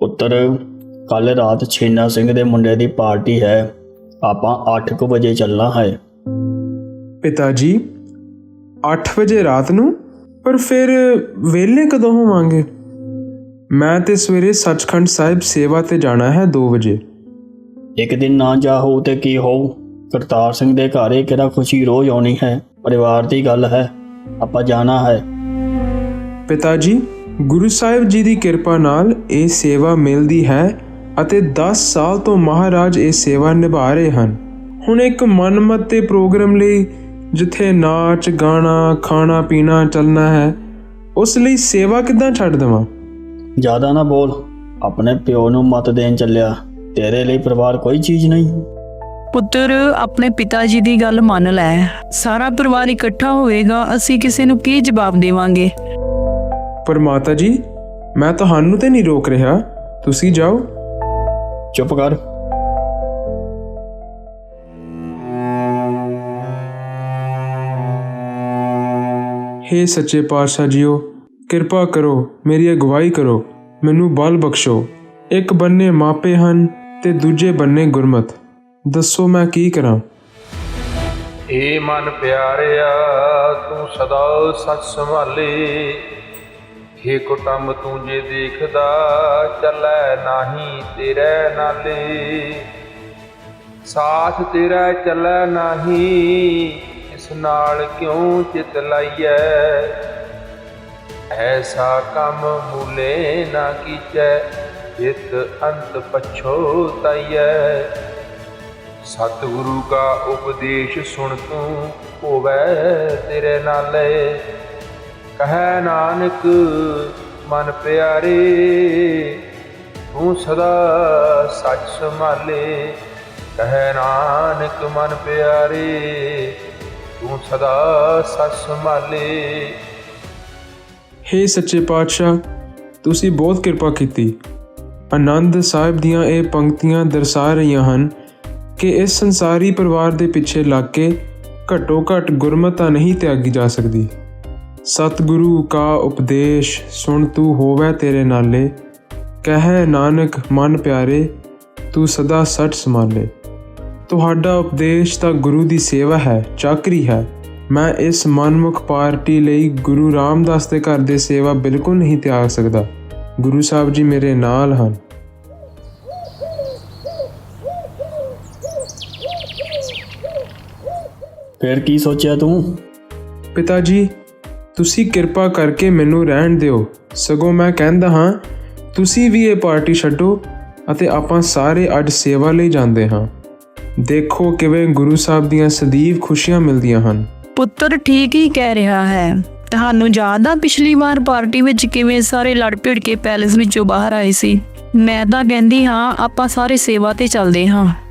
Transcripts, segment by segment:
ਪੁੱਤਰ ਕੱਲ ਰਾਤ ਛੀਨਾ ਸਿੰਘ ਦੇ ਮੁੰਡੇ ਦੀ ਪਾਰਟੀ ਹੈ। ਆਪਾਂ 8:00 ਵਜੇ ਚੱਲਣਾ ਹੈ। ਪਿਤਾ ਜੀ 8 ਵਜੇ ਰਾਤ ਨੂੰ? ਪਰ ਫਿਰ ਵੇਲੇ ਕਦੋਂ ਹੋਵਾਂਗੇ? ਮੈਂ ਤੇ ਸਵੇਰੇ ਸੱਚਖੰਡ ਸਾਹਿਬ ਸੇਵਾ ਤੇ ਜਾਣਾ ਹੈ 2 ਵਜੇ। ਇੱਕ ਦਿਨ ਨਾ ਜਾਹੋ ਤੇ ਕੀ ਹੋਊ? ਕਰਤਾਰ ਸਿੰਘ ਦੇ ਘਰ ਇਹ ਕਿਹੜਾ ਖੁਸ਼ੀ ਰੋਜ਼ ਆਉਣੀ ਹੈ? ਪਰਿਵਾਰ ਦੀ ਗੱਲ ਹੈ। ਆਪਾਂ ਜਾਣਾ ਹੈ। ਪਿਤਾ ਜੀ ਗੁਰੂ ਸਾਹਿਬ ਜੀ ਦੀ ਕਿਰਪਾ ਨਾਲ ਇਹ ਸੇਵਾ ਮਿਲਦੀ ਹੈ ਅਤੇ 10 ਸਾਲ ਤੋਂ ਮਹਾਰਾਜ ਇਹ ਸੇਵਾ ਨਿਭਾ ਰਹੇ ਹਨ। ਹੁਣ ਇੱਕ ਮਨਮਤੇ ਪ੍ਰੋਗਰਾਮ ਲਈ ਜਿੱਥੇ ਨਾਚ ਗਾਣਾ ਖਾਣਾ ਪੀਣਾ ਚੱਲਣਾ ਹੈ ਉਸ ਲਈ ਸੇਵਾ ਕਿੱਦਾਂ ਛੱਡ ਦੇਵਾਂ? ਜ਼ਿਆਦਾ ਨਾ ਬੋਲ। ਆਪਣੇ ਪਿਓ ਨੂੰ ਮਤ ਦੇਣ ਚੱਲਿਆ। ਤੇਰੇ ਲਈ ਪਰਿਵਾਰ ਕੋਈ ਚੀਜ਼ ਨਹੀਂ। ਪੁੱਤਰ ਆਪਣੇ ਪਿਤਾ ਜੀ ਦੀ ਗੱਲ ਮੰਨ ਲੈ। ਸਾਰਾ ਪਰਿਵਾਰ ਇਕੱਠਾ ਹੋਵੇਗਾ ਅਸੀਂ ਕਿਸੇ ਨੂੰ ਕੀ ਜਵਾਬ ਦੇਵਾਂਗੇ? ਪਰ ਮਾਤਾ ਜੀ ਮੈਂ ਤੁਹਾਨੂੰ ਤੇ ਨਹੀਂ ਰੋਕ ਰਿਹਾ। ਤੁਸੀਂ ਜਾਓ। ਚੁੱਪ ਕਰ। ਹੇ ਸੱਚੇ ਪਾਤਸ਼ਾਹ ਜੀਓ ਕਿਰਪਾ ਕਰੋ ਮੇਰੀ ਅਗਵਾਈ ਕਰੋ ਮੈਨੂੰ ਬਲ ਬਖਸ਼ੋ। ਇੱਕ ਬੰਨੇ ਮਾਪੇ ਹਨ ਤੇ ਦੂਜੇ ਬੰਨੇ ਗੁਰਮਤ। ਦੱਸੋ ਮੈਂ ਕੀ ਕਰਾਂ? ਏ ਮਨ ਪਿਆਰਿਆ ਤੂੰ ਸਦਾ ਸੱਚ ਸੰਭਾਲੇ। ਹੇ ਕੁਟੰਬ ਤੂੰ ਜੇ ਦੇਖਦਾ, ਚੱਲੈ ਨਾਹੀ ਤੇਰੇ ਨਾਲੇ। ਸਾਥ ਤੇਰਾ ਚੱਲੈ ਨਾਹੀ, ਇਸ ਨਾਲ ਕਿਉਂ ਚਿਤ ਲਾਈਐ? ਐਸਾ ਕੰਮ ਮੂਲੇ ਨਾ ਕੀਚੈ, ਜਿਤ ਅੰਤ ਪਛੋਤਾਈਐ ਸਤਿਗੁਰੂ ਕਾ ਉਪਦੇਸ਼ ਸੁਣ ਤੂੰ, ਹੋਵੇ ਤੇਰੇ ਨਾਲੇ। ਕਹੈ ਨਾਨਕ, ਮਨ ਪਿਆਰੇ, ਤੂੰ ਸਦਾ ਸੱਚ ਸੰਭਾਲੇ। ਕਹੈ ਨਾਨਕ, ਮਨ ਪਿਆਰੇ, ਤੂੰ ਸਦਾ ਸੱਚ ਸੰਭਾਲੇ। ਹੇ ਸੱਚੇ ਪਾਤਸ਼ਾਹ, ਤੁਸੀਂ ਬਹੁਤ ਕਿਰਪਾ ਕੀਤੀ। ਆਨੰਦ ਸਾਹਿਬ ਦੀਆਂ ਇਹ ਪੰਕਤੀਆਂ ਦਰਸਾ ਰਹੀਆਂ ਹਨ ਕਿ ਇਸ ਸੰਸਾਰੀ ਪਰਿਵਾਰ ਦੇ ਪਿੱਛੇ ਲੱਗ ਕੇ ਘੱਟੋ ਘੱਟ ਗੁਰਮਤਾ ਨਹੀਂ ਤਿਆਗੀ ਜਾ ਸਕਦੀ। ਸਤਿਗੁਰੂ ਕਾ ਉਪਦੇਸ਼ ਸੁਣ ਤੂੰ ਹੋਵੇ ਤੇਰੇ ਨਾਲੇ। ਕਹੈ ਨਾਨਕ ਮਨ ਪਿਆਰੇ ਤੂੰ ਸਦਾ ਸੱਚ ਸੰਭਾਲੇ ਤੁਹਾਡਾ ਉਪਦੇਸ਼ ਤਾਂ ਗੁਰੂ ਦੀ ਸੇਵਾ ਹੈ ਚਾਕਰੀ ਹੈ। ਮੈਂ ਇਸ ਮਨਮੁਖ ਪਾਰਟੀ ਲਈ ਗੁਰੂ ਰਾਮਦਾਸ ਦੇ ਘਰ ਦੇ ਸੇਵਾ ਬਿਲਕੁਲ ਨਹੀਂ ਤਿਆਗ ਸਕਦਾ। ਗੁਰੂ ਸਾਹਿਬ ਜੀ ਮੇਰੇ ਨਾਲ ਹਨ। ਫਿਰ ਕੀ ਸੋਚਿਆ ਤੂੰ? ਪਿਤਾ ਜੀ ਤੁਸੀਂ ਕਿਰਪਾ ਕਰਕੇ ਮੈਨੂੰ ਰਹਿਣ ਦਿਓ। ਸਗੋਂ ਮੈਂ ਕਹਿੰਦਾ ਹਾਂ, ਤੁਸੀਂ ਵੀ ਇਹ ਪਾਰਟੀ ਛੱਡੋ ਅਤੇ ਆਪਾਂ ਸਾਰੇ ਅੱਜ ਸੇਵਾ ਲਈ ਜਾਂਦੇ ਹਾਂ। ਦੇਖੋ ਕਿਵੇਂ ਗੁਰੂ ਸਾਹਿਬ ਦੀਆਂ ਸਦੀਵ ਖੁਸ਼ੀਆਂ ਮਿਲਦੀਆਂ ਹਨ। ਪੁੱਤਰ, ਠੀਕ ਹੀ ਕਹਿ ਰਿਹਾ ਹੈ। ਤੁਹਾਨੂੰ ਯਾਦ ਆ ਪਿਛਲੀ ਵਾਰ ਪਾਰਟੀ ਵਿੱਚ ਕਿਵੇਂ ਸਾਰੇ ਲੜ ਭਿੜ ਕੇ ਪੈਲੇਸ ਵਿੱਚੋਂ ਬਾਹਰ ਆਏ ਸੀ? ਮੈਂ ਤਾਂ ਕਹਿੰਦੀ ਹਾਂ, ਆਪਾਂ ਸਾਰੇ ਸੇਵਾ ਤੇ ਚੱਲਦੇ ਹਾਂ।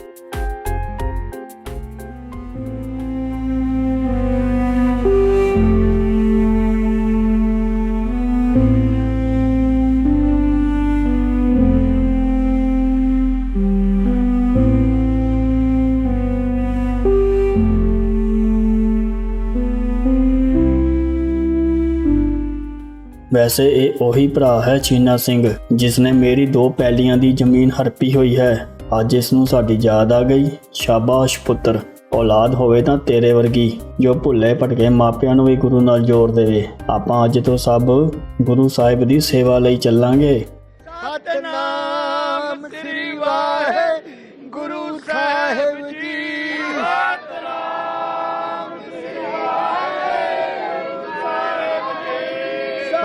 ਵੈਸੇ ਇਹ ਉਹੀ ਭਰਾ ਹੈ ਛੀਨਾ ਸਿੰਘ ਜਿਸ ਨੇ ਮੇਰੀ ਦੋ ਪੈਲੀਆਂ ਦੀ ਜ਼ਮੀਨ ਹਰਪੀ ਹੋਈ ਹੈ। ਅੱਜ ਇਸ ਨੂੰ ਸਾਡੀ ਯਾਦ ਆ ਗਈ। ਸ਼ਾਬਾਸ਼ ਪੁੱਤਰ, ਔਲਾਦ ਹੋਵੇ ਤਾਂ ਤੇਰੇ ਵਰਗੀ, ਜੋ ਭੁੱਲੇ ਭਟਕੇ ਮਾਪਿਆਂ ਨੂੰ ਵੀ ਗੁਰੂ ਨਾਲ ਜੋੜ ਦੇਵੇ। ਆਪਾਂ ਅੱਜ ਤੋਂ ਸਭ ਗੁਰੂ ਸਾਹਿਬ ਦੀ ਸੇਵਾ ਲਈ ਚੱਲਾਂਗੇ। ਸਤਨਾਮ ਸ੍ਰੀ ਵਾਹਿਗੁਰੂ ਸਾਹਿਬ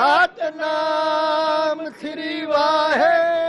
ਸਤਨਾਮ ਸ੍ਰੀ ਵਾਹਿਗੁਰੂ।